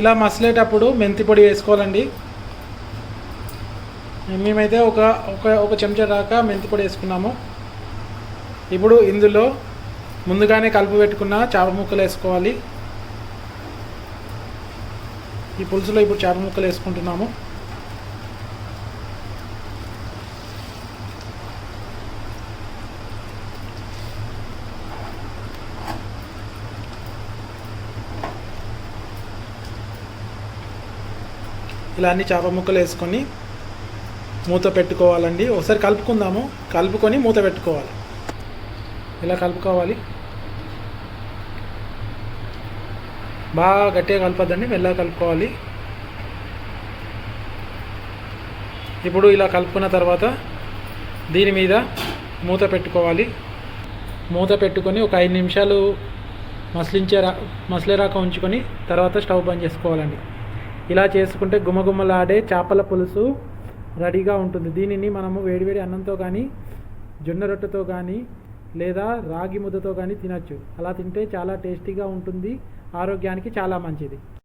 ఇలా మసలేటప్పుడు మెంతి పొడి వేసుకోవాలండి. మేమైతే ఒక ఒక ఒక చెంచా దాకా మెంతి పొడి వేసుకున్నాము. ఇప్పుడు ఇందులో ముందుగానే కలుపు పెట్టుకున్న చేప ముక్కలు వేసుకోవాలి. ఈ పులుసులో ఇప్పుడు చేప ముక్కలు వేసుకుంటున్నాము. ఇలా అన్ని చేప ముక్కలు వేసుకొని మూత పెట్టుకోవాలండి. ఒకసారి కలుపుకుందాము. కలుపుకొని మూత పెట్టుకోవాలి. ఇలా కలుపుకోవాలి. బాగా గట్టిగా కలపద్దండి. మెల్లగా కలుపుకోవాలి. ఇప్పుడు ఇలా కలుపుకున్న తర్వాత దీని మీద మూత పెట్టుకోవాలి. మూత పెట్టుకొని ఒక ఐదు నిమిషాలు మసలించే రా మసలేరాక ఉంచుకొని తర్వాత స్టవ్ బంద్ చేసుకోవాలండి. ఇలా చేసుకుంటే గుమగుమలాడే చేపల పులుసు రెడీగా ఉంటుంది. దీనిని మనము వేడివేడి అన్నంతో కానీ జొన్న రొట్టెతో కానీ లేదా రాగి ముద్దతో కానీ తినచ్చు. అలా తింటే చాలా టేస్టీగా ఉంటుంది. ఆరోగ్యానికి చాలా మంచిది.